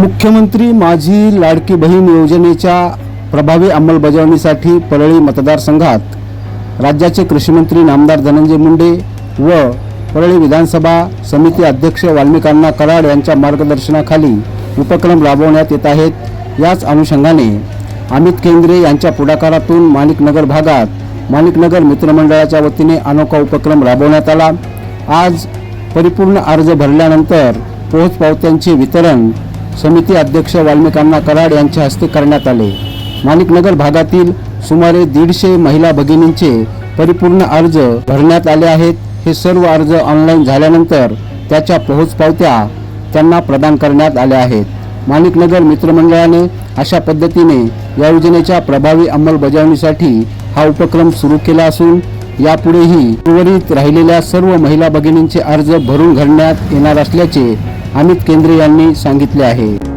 मुख्यमंत्री माझी लाडकी बहीण योजनेच्या प्रभावी अंमलबजावणीसाठी परळी मतदारसंघात राज्याचे कृषीमंत्री नामदार धनंजय मुंडे व परळी विधानसभा समिती अध्यक्ष वाल्मिकांना कराड यांच्या मार्गदर्शनाखाली उपक्रम राबवण्यात येत आहेत. याच अनुषंगाने अमित केंद्रे यांच्या पुढाकारातून माणिकनगर भागात माणिकनगर मित्रमंडळाच्या वतीने अनोखा उपक्रम राबवण्यात आला. आज परिपूर्ण अर्ज भरल्यानंतर पोहोचपावत्यांचे वितरण समिती अध्यक्ष वाल्मिकांना कराड यांच्या हस्ते करण्यात आले. माणिकनगर भागातील सुमारे दीडशे महिला भगिनींचे परिपूर्ण अर्ज भरण्यात आले आहेत. हे सर्व अर्ज ऑनलाईन झाल्यानंतर त्याच्या पोहोचपावत्या त्यांना प्रदान करण्यात आल्या आहेत. माणिकनगर मित्रमंडळाने अशा पद्धतीने या योजनेच्या प्रभावी अंमलबजावणीसाठी हा उपक्रम सुरू केला असून यापुढेही उर्वरित राहिलेल्या सर्व महिला भगिनींचे अर्ज भरून घडण्यात येणार असल्याचे अमित केंद्रे यांनी सांगितले आहे.